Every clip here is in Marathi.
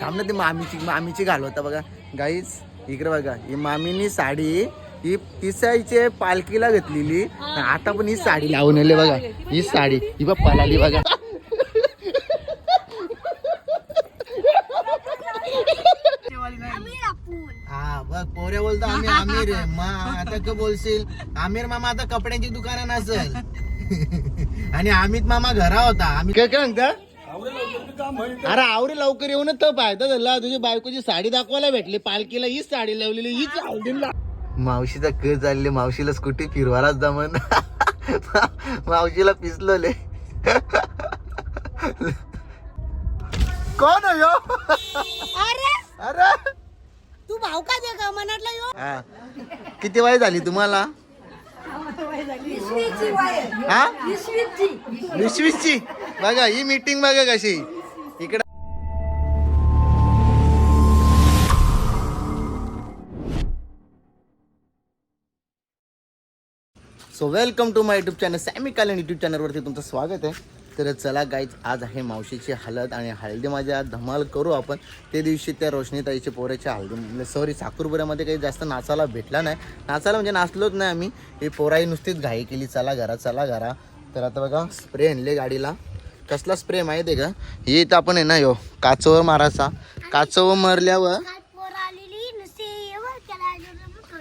थांब ना ती मामीची मामीची घालवता बघा. गाईच इकडे बघा. ही मामीनी साडी ही तिसाईचे पालखीला घेतलेली. आता पण ही साडी लावून आली बघा. ही साडी ही बघ पळाली बघा. हा बघ पोऱ्या बोलतो आम्ही आमिर आहे. मा आता का बोलशील आमिर मामा आता कपड्यांची दुकान नसेल. आणि अमित मामा घरा होता. आम्ही काय काय म्हणता? अरे आवरे लवकर येऊन तर फायदा झाला तुझी बायकोची साडी दाखवायला भेटली. पालखीला हीच साडी लावलेली. हीच हळदीला मावशीचा क चालले. मावशीला स्कूटी फिरवायलाच जमन मावशीला पिसलोले. कोण आहे ह्यो? अरे! अरे! तू भाऊ का दे का? मनातला यो. हा. किती वय झाली तुम्हाला? हा? वीस वीसची बघा ही मीटिंग बघा कशी. So welcome to my YouTube channel Sammy Kalan YouTube चॅनलवरती तुमचं स्वागत आहे. तर चला गाईज आज आहे मावशीची हळद आणि हळदी माझ्या धमाल करू आपण. ते दिवशी त्या रोशनीताईच्या पोऱ्याच्या हळदी म्हणजे सॉरी साखरपुऱ्यामध्ये काही जास्त नाचायला भेटला नाही. नाचायला म्हणजे नाचलोच नाही आम्ही. ही पोराई नुसतीच घाई केली चला घरा चला घरा. तर आता बघा स्प्रे आणले गाडीला. कसला स्प्रे माहिती आहे का? हे इथं आपण आहे ना यो काचवर मारायचा. काचवर मारल्यावर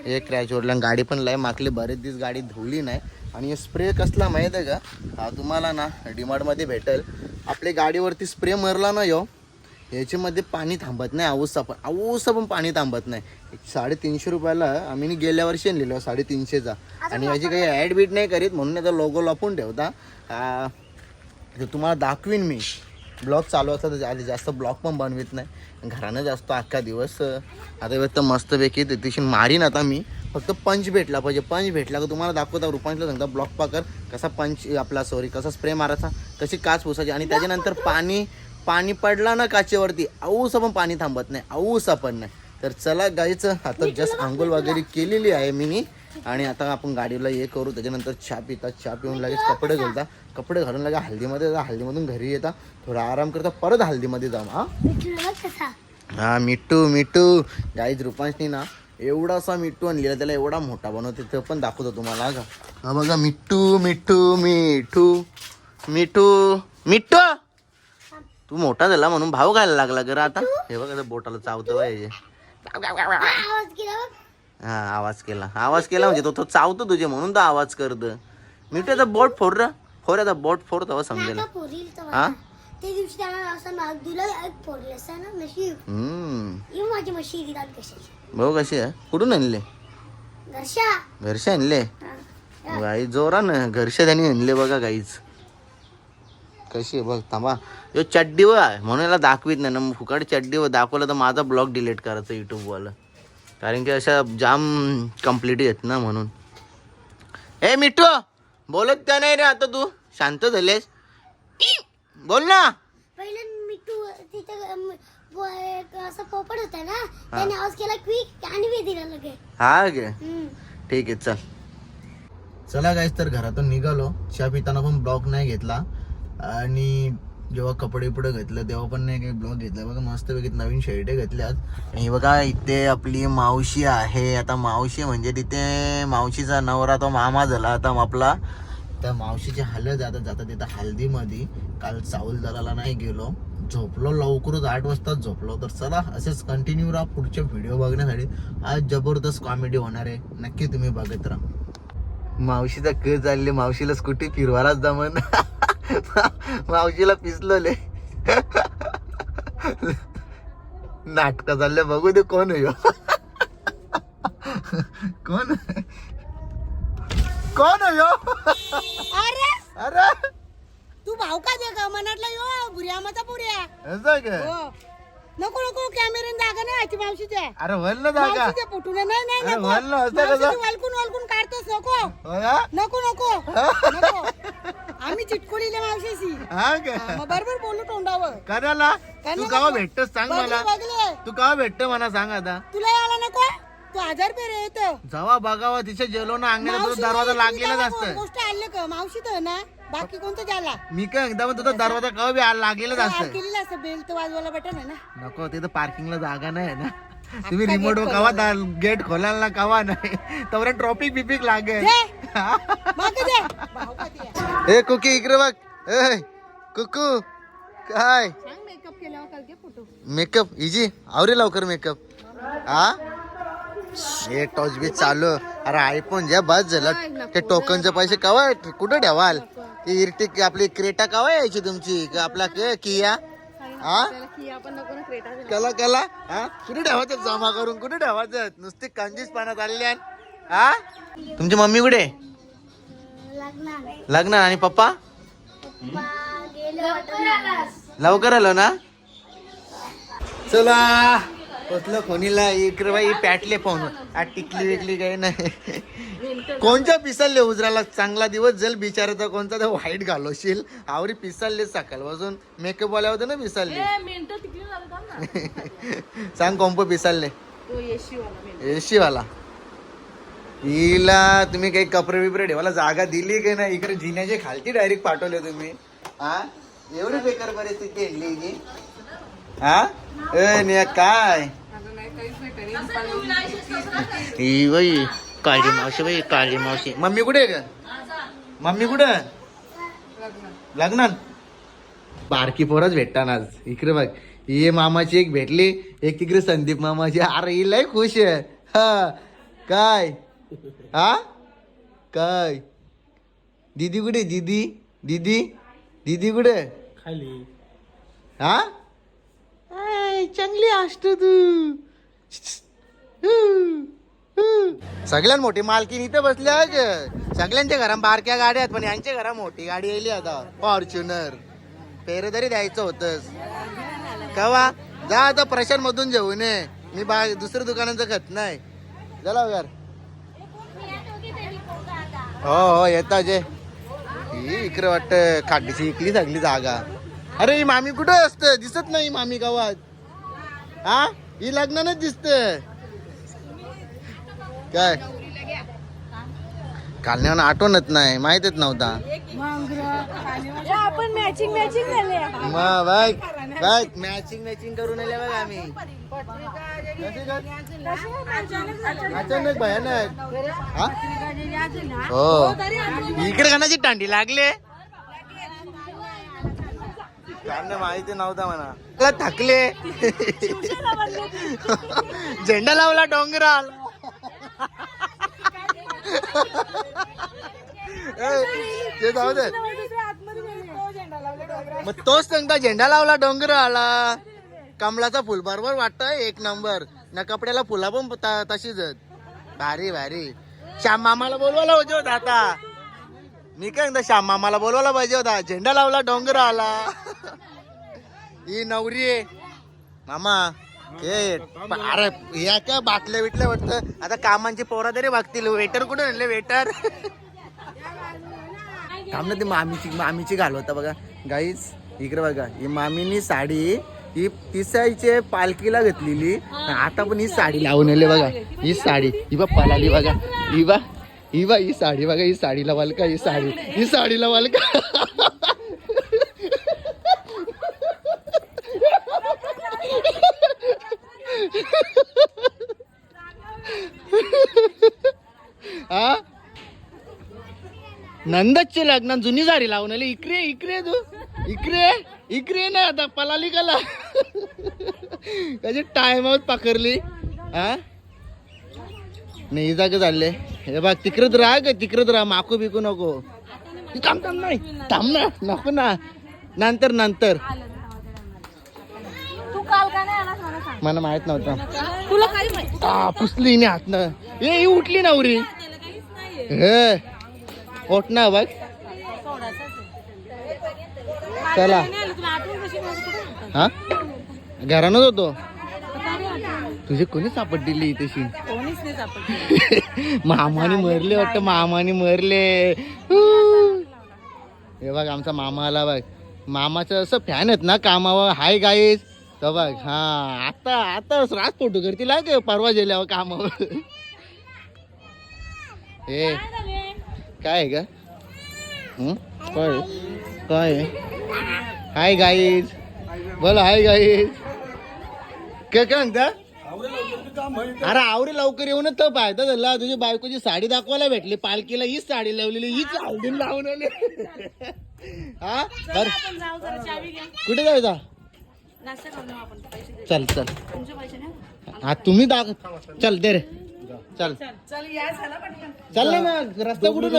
एक क्रॅच ओढला गाडी पण लय मागले बरेच दिवस गाडी धुवली नाही. आणि स्प्रे कसला माहीत आहे का? हा तुम्हाला ना डिमार्टमध्ये भेटेल. आपल्या गाडीवरती स्प्रे मारला ना यो याच्यामध्ये पाणी थांबत नाही आऊसा पण आऊसा पण पाणी थांबत नाही. साडेतीनशे रुपयाला आम्ही गेल्या वर्षी आणलेलो साडेतीनशेचा आणि याची काही ॲड बीट नाही करीत म्हणून याचा लोगो लपून ठेवता. तुम्हाला दाखवीन मी. ब्लॉग चालू असतात तर आधी जास्त ब्लॉग पण बनवित नाही. घरानं जास्त अख्खा दिवस आता व्यक्त मस्तपैकी तिथे मारीन आता मी. फक्त पंच भेटला पाहिजे. पंच भेटला का तुम्हाला दाखवता रुपांशला सांगता ब्लॉक पाकर कसा पंच आपला सॉरी कसा स्प्रे मारायचा कशी काच पुसायची आणि त्याच्यानंतर पाणी पाणी पडला ना काचेवरती औसा पण पाणी थांबत नाही औसा पण नाही. तर चला गाईचं आता जस्ट आंघोळ वगैरे केलेली आहे मी. आणि आता आपण गाडीला हे करू त्याच्यानंतर चहा पिता चहा पिऊन लगेच कपडे घालता. कपडे घालून लगे हल्दीमध्ये जा हल्दीमधून घरी येता. थोडा आराम करता परत हल्दीमध्ये जाऊ हा. हा मिठू मिठू. गाईज रुपांशनी ना एवढासा मिठू आणलेला त्याला एवढा मोठा बनवते ते पण दाखवतो तुम्हाला का हा बघा मिठू मिठू मिठू मिठू मिठू! तू मोठा झाला म्हणून भाव घायला लागला गर आता. हे बघा बोटाला चावतं पाहिजे हा आवाज केला. आवाज केला म्हणजे तो तो चावतो तुझे म्हणून तो आवाज करत. मिठू बोट फोड र. फोड आता बोट फोड तेव्हा समजेल. हा? त्या दिवशी त्याला असं नाग दिलं एक पोरले असं ना नशीब हम्म. माझी म्हशी दिलात कशाची. भाऊ कशी आहे. कुठून आणले? घरशा आणले. गाई जोरा ना घरचे त्यांनी आणले बघा गाईच कशी आहे बघ थांबा. यो चड्डीवर आहे. म्हणून याला दाखवीत नाही. ना मग फुकाड चड्डीवर दाखवलं तर माझा ब्लॉग डिलीट करायचा युट्यूबवाला कारण की अशा जाम कंप्लीट येत ना म्हणून. ए मिठू बोलत का नाही रे आता तू? शांत झालेस! बोल ना. पहिले मी तू तिथं अम, व- एक असं पोपट होता ना त्याने आवाज केला क्विक आणि मी दिला लगे. हा गे. ठीक आहे चल. चला गाईस तर घरातून निघालो. चहा पिताना पण ब्लॉग नाही घेतला. आणि जेव्हा कपडे पुढे घेतलं तेव्हा पण नाही काही ब्लॉग घेतला. बघा मस्तपैकी नवीन शर्टे घेतल्यात. आणि बघा इथे आपली मावशी आहे. आता मावशी म्हणजे तिथे मावशीचा नवरा तो मामा झाला. आता आपला तर मावशीची हळद जाता जाता तिथं हल्दीमध्ये काल चावल दलाला नाही गेलो. झोपलो लवकरच आठ वाजता झोपलो. तर चला असेच कंटिन्यू राहा पुढचे व्हिडिओ बघण्यासाठी. आज जबरदस्त कॉमेडी होणार आहे. नक्की तुम्ही बघत राहा. मावशीचा क चालले मावशीला स्कूटी फिरवायलाच जमन मावशीला पिसलोले. नाटक चालले बघू दे कोण आहे ह्यो. कोण कोण आहे ह्यो? अरे! अरे! तू भाऊ का दे का मनातला यो भुऱ्या माझा पुऱ्या असं काय? हो. नको नको कॅमेऱ्याने जागा नाही आजची मावशीच्या. अरे वल ना जागा. मावशीच्या फुटून नाही नाही अरे नको. वल ना असं कसं? मावशीचं वलकून वलकून काढतोस नको. हो ना? नको नको. नको. आम्ही चिटकुलीले मावशीशी. हा का? मग बरोबर बोलू तोंडावर. कशाला? तू कशाला? केव्हा भेटतोस सांग मला. बघले. तू केव्हा भेटत मला सांग आता. तुला यायला नको? तू हजार रुपये रे येतो. जेव्हा बघावा तिच्या जेलो ना अंगणात दरवाजा लागलेलाच तुला असतं. गोष्ट आले का? मावशी तर ना बाकी कोणतं द्याला मी काय एकदा तुझा दरवाजा कवा बी आला लागलेलाच असतं केलेलं असतं बेल तर वाजवायला बटन आहे ना. नको तिथं पार्किंगला जागा नाही आहे ना. तुम्ही रिमोट कवा गेट खोलाल ना कवा नाही. तर ट्रॉफिक बिपिक लागेल. मागे दे. भाऊपाती आहे. ए कुकी इकडे बघ. ए कुकू काय? सांग मेकअप केल्यावर काल घे फोटो मेकअप इजी आवरे लवकर मेकअप हा हे टॉच बी चालू. अरे आयफोन ज्या बस झालं. ते टोकनचे पैसे कवा कुठं ठेवाल? इर्टिक आपली क्रेटा कवा यायची तुमची? का आपला के किया? हा? की आपण नको ना क्रेटा कला कला? हा? कुठे ठेवायचं जमा करून? कुठे ठेवायचं? नुसते कांजीच पाण्यात आलेल्या हा? तुमची मम्मी कुठे? लग्न आणि पप्पा? लवकर आलो ना? चला. पोचलो खोनीला इकडे बाई पॅटले फोन आज टिकली विकली काही नाही. कोणच्या पिसालले उजराला चांगला दिवस? जल बिचाराचा कोणता तर वाईट घालवशील. आवरी पिसालले सकाळ वाजून मेकअप वाल्या होते ना पिसालले. सांग कोंप पिसालले? एसी वाला हिला तुम्ही काही कपडे बिपरे ठेवायला जागा दिली की नाही? इकडे जिन्याचे खालती डायरेक्ट पाठवले तुम्ही. हा एवढी बेकार परिस्थिती आणली की हा? ए निया काय? ही बाई काळी मावशी बाई काळी मावशी. मम्मी कुठे आहे का मम्मी कुठे? लग्नात? बारकी पोरच भेटताना आज. इकडे बघ. ही मामाची एक भेटली. एक तिकडे संदीप मामाची. अरे ही लय खुश आहे. हा. काय? हा? काय? दीदी कुठे दीदी? दीदी? दीदी कुठे खाली. हा? आय, चांगली असतो तू. सगळ्यात मोठी मालकीन इथं बसल्या सगळ्यांच्या घरात बारक्या गाड्या आहेत पण यांच्या घरात मोठी गाडी येली आता. फॉर्च्युनर. पेरे तरी द्यायचं होतंस कवा? जा आता प्रशांत मधून जेवून ये. मी बा दुसऱ्या दुकानाचं खत नाही. चला घर हो हो येता जे. इकडे वाटत खाडीची इकली सगळी जागा. अरे ही मामी कुठं असत? दिसत नाही मामी गावात. हा? ही लग्नानच दिसत. काय? कालण्यावर आठवणत नाही. माहितच नव्हता. आपण मॅचिंग मॅचिंग झाले मग मॅचिंग मॅचिंग करून आले बघ आम्ही? अचानक भयानक. हा? इकडे कणाची टांडी लागले. त्यांना माहिती नव्हता म्हणा. थकले. झेंडा लावला डोंगराल. ते जाऊ दे. मग तोच सांगता झेंडा लावला डोंगर आला कमळाचा फुल बरोबर वाटतंय एक नंबर. ना कपड्याला फुला पण तशीच. भारी भारी. श्याम मामाला बोलवायला होता आता मी काय म्हणतो श्याम मामाला बोलवायला पाहिजे होता. झेंडा लावला डोंगर आला. ही नवरी आहे. मामा हे अरे या काय बाटल्या बिटल्या वाटतं? आता कामांची पोरा तरी बघतील वेटर कुठे आणले वेटर? थांब ना ती मामीची मामीची घालवता बघा. गाईच इकडे बघा. ही मामीनी साडी ही तिसाईचे पालखीला घेतलेली. आता पण ही साडी लावून आली बघा. ही साडी. ही बा पलाली बघा. ही बा ही बा ही साडी बघा ही साडीला वालका ही साडी. ही साडीला वालका हा नंदचे लग्न जुनी साडी लावून आली. इकडे इकडे तू. इकडे इकडे ना आता पलाली कला. त्याची टाइम आउट पकडली? हा नाही जागा चालले हे बघ तिकडच राहा का तिकडच राहा माकू बिकू नको. थांब थांब नाही थांब ना नको ना. नंतर नंतर. तू काल का नाही आलास मला माहीत नव्हतं. तुला पुसली नाही हातनं ए ही उठली नवरी. हे ओठ ना बघ. चला? हा? घरानच होतो. तुझे कोणी सापडलेली तशी कोणीच नाही सापडलं. मामाने मरले वाटतं मामाने मरले. हे. बघ आमचा मामा आला बघ. मामाचं असं फॅन आहेत ना कामावर. हाय गाईस तर बघ हा. आता आता रात फोटो करतील हा का परवा गेल्यावर कामावर. हे काय आहे का हं? काय काय हाय गाईज बोल हाय गाईज काय काय म्हणता? अरे आवरे लवकर येऊन तर फायदा झाला. तुझी बायकोची साडी दाखवायला भेटली. पालखीला हीच साडी लावलेली. हीच हळदीन लावून आली. हा? बर. आपण जाऊ जरा चावी घ्या. कुठे जायचा? चल चल. तुमचे पैसे नाही? हा तुम्ही दाख चल दे रे. चल. चल. ना रस्ता कुठून?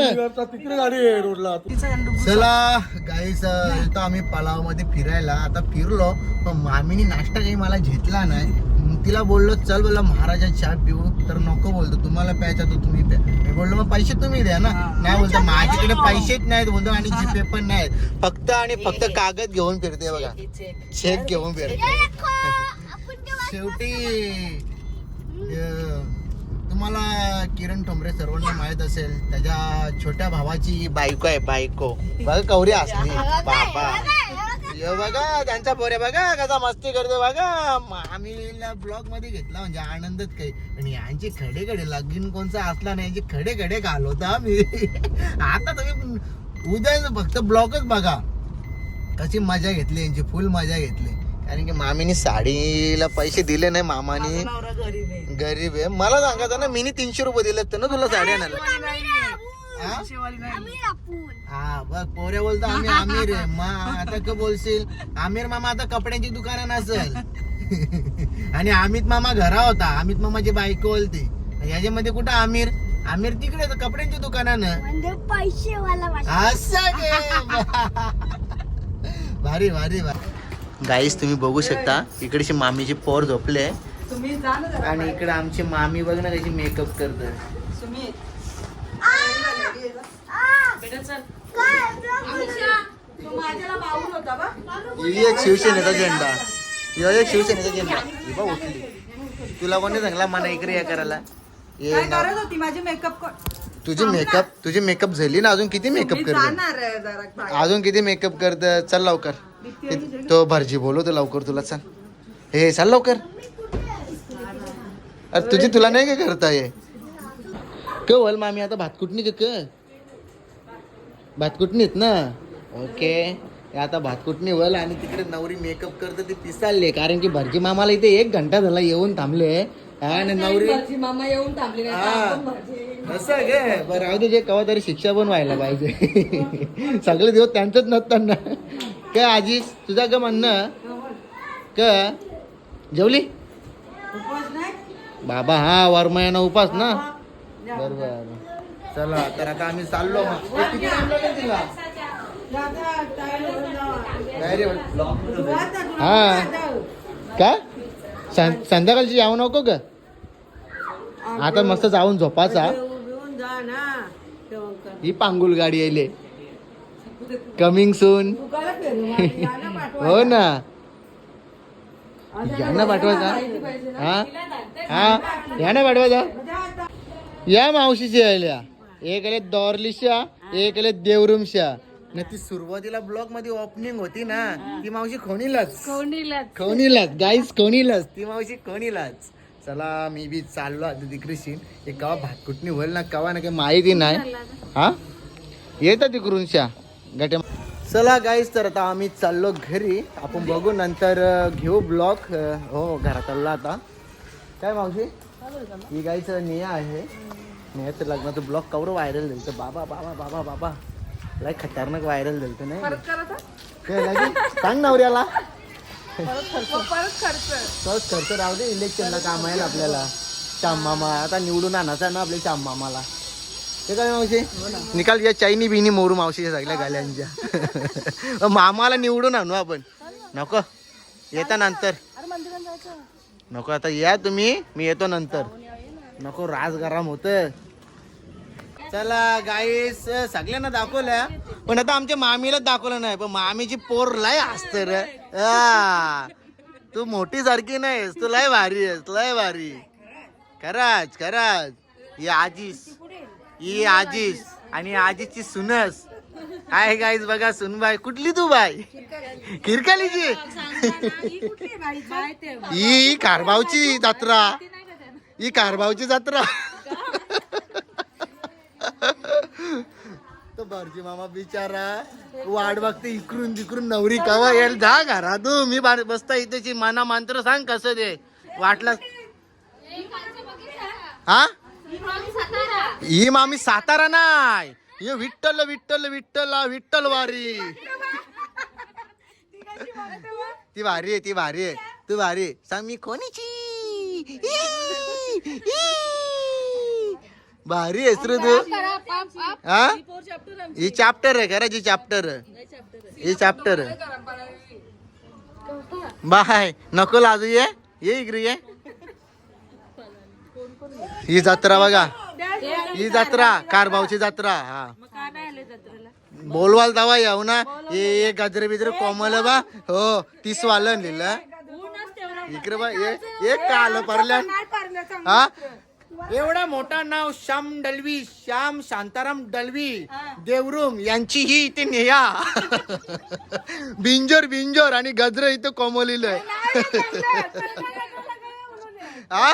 तिकडे गाडी आहे रोडला. चला गाईस येतो आम्ही पलावमध्ये फिरायला. आता फिरलो पण मामीनी नाश्ता काही मला घेतला नाही. तिला बोललो चल बोला महाराजा चहा पिऊ तर नको बोलतो तुम्हाला प्यायचा तर तुम्ही प्या. मी बोललो मग पैसे तुम्ही द्या ना. नाही बोलतो माझ्याकडे पैसेच नाहीत बोलतो आणि जीपे पण नाहीत. फक्त आणि फक्त कागद घेऊन फिरते बघा. चेक. घेऊन फिरते. शेवटी तुम्हाला किरण ठोंबरे सर्वांना माहीत असेल त्याच्या छोट्या भावाची बायको आहे बायको. बघा कवरी असली. बाबा. यो बघा त्यांचा पोरे बघा कसा मस्ती करतो बघा. आम्ही ब्लॉगमध्ये घेतला म्हणजे आनंदच काही. पण यांचे खडे खडे लगीन कोणचा असला नाही यांचे खडे खडे घालवतो आम्ही. आता तुम्ही उद्या फक्त ब्लॉगच बघा. कशी मजा घेतली यांची फुल मजा घेतली. कारण की मामीने साडीला पैसे दिले नाही मामाने. गरीब आहे. मला सांगायचं ना मीनी तीनशे रुपये दिले असते ना तुला साडी आणायला? हा? हा बघ पोरे बोलतो आम्ही आमिर. आहे मा आता का बोलशील? आमिर मामा आता कपड्यांची दुकानं नसेल. आणि अमित मामा घरा होता. अमित मामाची बायको बोलते याच्यामध्ये कुठं आमिर? आमिर तिकडे तर कपड्यांची दुकानानं म्हणजे पैसे वाला असं घे. भारी भारी भारी. गाईस तुम्ही बघू शकता इकडची मामीची पोर झोपले तुम्ही जा ना जरा आणि इकडे आमची मामी बघ ना कशी मेकअप करते. तुम्ही चल. बा. ही एक शिवसेनेचा झेंडा. ह्यो एक शिवसेनेचा झेंडा. ही बघ उठली. तुला कोणी सांगला मला इकडे हे करायला? ये ना. करत होती माझी मेकअप तुझी मेकअप तुझी मेकअप झाली ना? अजून किती मेकअप करते? जाणार आहे जरा बाहेर. अजून किती मेकअप करत? चल लवकर. ते- तो भरजी बोलवतो लवकर तुला. चल. हे चल लवकर. अरे तुझी तुला नाही का करता ये क वल मामी आता भात कुटणी का क भात कुटणीत ना? ओके. आता भात कुटणी वल आणि तिकडे नवरी मेकअप करते ते पिसाळले. कारण की भरजी मामाला इथे एक घंटा झाला येऊन थांबले. आणि नवरी मामा येऊन थांबले हा. असं गे बरं राहू दे जे कवा तरी शिक्षा पण व्हायला पाहिजे. सगळे दिवस त्यांचंच नसताना काय आजी तुझा का म्हणणं? क जेवली? बाबा हा वरमयाना उपास ना? बरोबर चला तर आता आम्ही चाललो मग. किती लागेल तिला? काय रे? हा. काय सं- संध्याकाळची जाऊ नको ग आता मस्त जाऊन झोपाचा उभीहून जा ना जेवण कर. ही पांगुल गाडी यायले कमिंग सून दुकानात फिरू माझी. जा ना पाठवा. हो ना यांना पाठवायचा माहिती पाहिजे ना. हा हा यांना पाठवायचा जा आता. या मावशीची आल्या एक आले दौरलिशा एक आले देवरुमशा ना ती सुरुवातीला ब्लॉगमध्ये ओपनिंग होती ना ती मावशी खोनीलाच. खोनीलाच. गाईस खोनीलाच. ती मावशी खोनीलाच. चला मी बी चाललो आता तिकडे एक कवा भातकुटणी होईल ना कवा ना काही माहिती नाही. हा? येतात तिकडून शा. गटे चला गाईस तर आता आम्ही चाललो घरी. आपण बघू नंतर घेऊ ब्लॉग हो घरात आलो आता. काय मावशी? ही गाईचं निया आहे. नियाचं लग्नाचं ब्लॉग कवर व्हायरल झालं बाबा बाबा बाबा बाबा. लय खतरनाक व्हायरल झालं नाही. काय लगी सांग नवऱ्याला. परत खर्च. राहू दे इलेक्शनला काम आहे आपल्याला. श्याम मामा आता निवडून आणायचा ना आपल्या श्याम मामाला ते काय मावशी? निकाल या चायनी बिनी मोरू मावशीच्या सगळ्या गाल्यांच्या. मामाला निवडून आणू आपण. नको. येता नंतर. नको आता या तुम्ही. मी येतो नंतर. नको राज गरम होत चला गाईस सगळ्यांना दाखवल्या. पण आता आमच्या मामीला दाखवलं नाही पण मामीची पोर लय असत रे. तू मोठी सारखी नाहीस तू लय भारी आहेस लय भारी. खराच खराच. ही आजीस. ही आजीस आणि आजीची सुनस. आहे गाईस बघा सुनबाई. कुठली तू बाई? किरकालीची ही कारभावची जत्रा. ही कारभावची जत्रा. तो बारजी मामा बिचारा वाट बघते इकडून तिकडून नवरी कवा येईल? जा घरा तू मी बसता इथेची मना मंत्र सांग कसं दे वाटलं हा? ही मामी सातारा नाही. हे विठ्ठल विठ्ठल विठ्ठल विठ्ठल वारी. ती भारी आहे ती भारी आहे. तू भारी आहे. सांग मी कोणीची? भारी आहेस रे तू. हा ही चॅप्टर आहे करायची चॅप्टर ही चॅप्टर बाय. नको लाजू ये. ये इकडे ये. ही जत्रा बघा. ही जत्रा कारभावची जत्रा हा. बोलवाल तवा येऊ ना. ये ये गजरे बिजरे कोमल बा. हो तीस वालन लिहिलं इकडे बा ये एक का आलं परल्यान हा एवढा मोठा नाव श्याम डलवी श्याम शांताराम डलवी देवरुम यांची ही इथे नेया बिंजोर बिंजोर आणि गजर इथं कोमलिलंय हा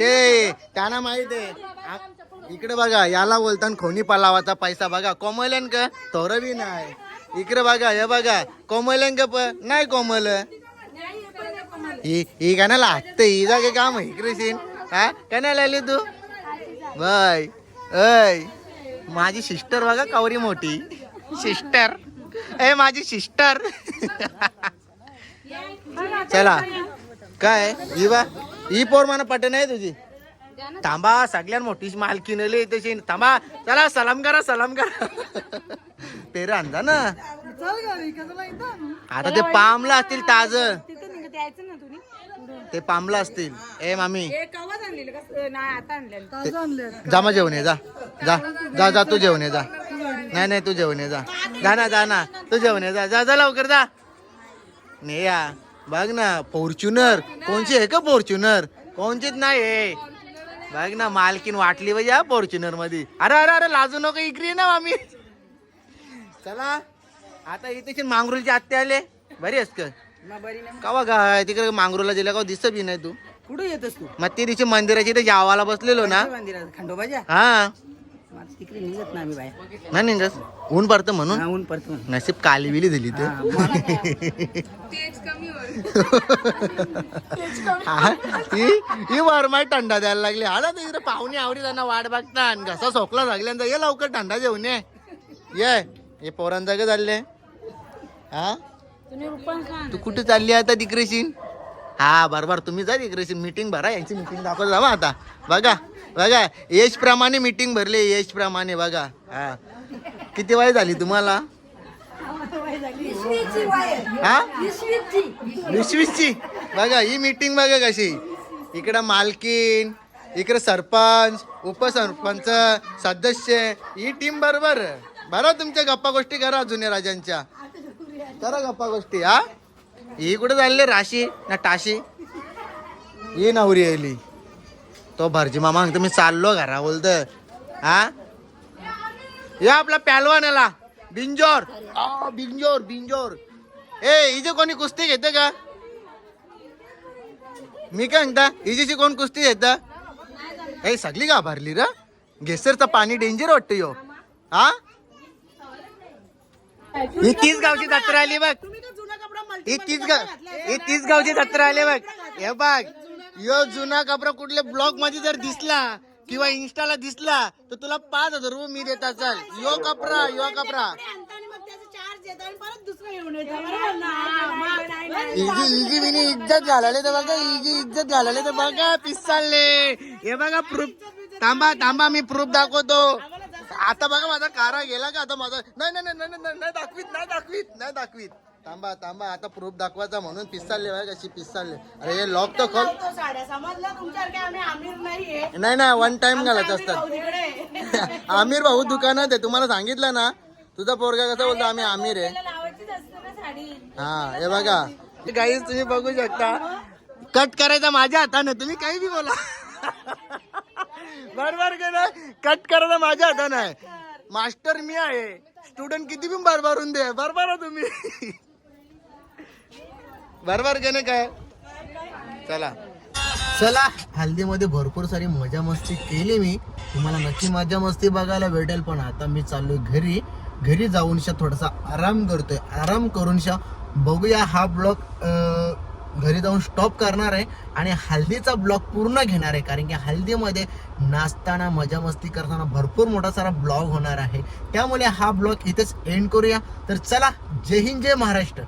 ते त्यांना माहीत आहे इकडे बघा याला बोलताना खोनी पालावाचा पैसा बघा कोमलन का तोरवी नाही इकडे बघा हे बघा कोमलन का प नाही कोमल ही ही कानाला हात ही जागे काम इकडे सीन हा कानाला आली तू बाय ऐ माझी सिस्टर बघा कवरी मोठी सिस्टर ए माझी सिस्टर चला काय ही बा ही पोर मला पट नाही तुझी थांबा सगळ्यात मोठी मालकीन लई तशी थांबा चला सलाम करा सलाम करा पेर आणजा ना आता ते पामला असतील ताज ते पामला असतील. ए मामी. जा मग जेवण ये जा. जा. जा जा तू जेवण ये जा. नाही नाही तू जेवण ये जा. जा ना जा ना. तू जेवण ये जा. जा जा लवकर जा. ने या बघ ना फॉर्च्युनर. कोणची आहे का फॉर्च्युनर? कोणचीच नाही आहे. बघ ना मालकीन वाटली पाहिजे या फॉर्च्युनरमध्ये अरे अरे अरे लाजू नको इकडे ये ना मामी. चला. आता इथे मांगरूलचे आत्ते आले. बरी आहेस का? कवा काय तिकडे मांगरूला गेल्या का दिसत बी नाही तू. कुठे येतस तू? मग ते तिच्या मंदिराची ते जावाला बसलेलो ना. मंदिरात खंडोबाच्या? हा. तिकडे निघत ना आम्ही बाहेर. नाही निघस ऊन पडतं म्हणून? हा, ऊन पडतो. नशीब काली बिली दिली ते हा, वरमाय थंडा द्यायला लागली. हा ना तिकडे पाहुणे आवडी त्यांना वाट बघता. आणि घसा सोकला लागल्यांचा ये लवकर थंडा जेवण ये. ये. हे पोरांचा का चालले हा? तू कुठे चालली आता तिकडेशीन हा बरोबर तुम्ही जा तिकडेशीन मीटिंग भरा यांची मीटिंग दाखवत जावा आता. बघा बघा एज प्रमाणे मीटिंग भरली एज प्रमाणे बघा. हा. किती वय झाली तुम्हाला? हा? विश्वीसची बघा ही मीटिंग बघा कशी. इकडं मालकीन इकडे सरपंच उपसरपंच सदस्य ही टीम बरोबर. बरं तुमच्या गप्पा गोष्टी करा जुन्या राजांच्या. करा गप्पा गोष्टी हा? ही कुठे चालले राशी? ना टाशी? ही नवरी आली. तो भरजी मामा सांगतो मी चाललो घरा बोलत. हा? या आपला पॅलवान याला बिंजोर. आ, बिंजोर बिंजोर. ए हिजे कोणी कुस्ती घेते का? मी काय म्हणता हिच्याशी कोण कुस्ती घेत? ए सगळी का भरली र? घेसरचं पाणी डेंजर वाटतं यो. हा? ही तीस गावची जत्रा आली बघ. ही तीस गाव ही तीस गावची जत्रा आली बघ. हे बघ. यो जुना कपडा कुठल्या ब्लॉगमध्ये जर दिसला किंवा इन्स्टाला दिसला तर तुला पाच हजार रुपये मी देत असाल. यो कपडा यो कपडा. इजी इजी विनी इज्जत घालाले तर बघा इजी इज्जत घालाले तर बघा पिसालले हे बघा प्रूफ. थांबा थांबा मी प्रूफ दाखवतो. आता बघा माझा कारा गेला का? आता माझा नाही नाही नाही नाही नाही नाही दाखवीत नाही दाखवीत नाही दाखवीत. थांबा थांबा आता प्रूफ दाखवायचा म्हणून पिसालले बघा कशी पिसालले अरे हे लॉक तर खोल. नाही नाही वन टाइम घालायचं असतात आमिर भाऊ दुकानात आहे. तुम्हाला सांगितलं ना तुझा पोरगा कसा बोलतो आम्ही आमिर आहे. हा हे बघा. काही तुम्ही बघू शकता. कट करायचा माझ्या हाताने. तुम्ही काही बी बोला. बरोबर केलं कट करायला माझ्या हाताने आहे. मास्टर मी आहे. स्टुडंट किती पण बारबारून दे. बरोबर हो तुम्ही. बरोबर का काय? चला. चला. हल्दीमध्ये भरपूर सारी मजा मस्ती केली मी. तुम्हाला नक्की मजा मस्ती बघायला भेटेल पण आता मी चाललो घरी. घरी जाऊनशा थोडासा आराम करतोय. आराम करूनशा बघूया हा ब्लॉग घरी जाऊन स्टॉप करणार आहे आणि हल्दीचा ब्लॉग पूर्ण घेणार आहे. कारण की हल्दीमध्ये नाचताना मजा मस्ती करताना भरपूर मोठा सारा ब्लॉग होणार आहे. त्यामुळे हा ब्लॉग इथेच एंड करूया. तर चला जय हिंद जय महाराष्ट्र.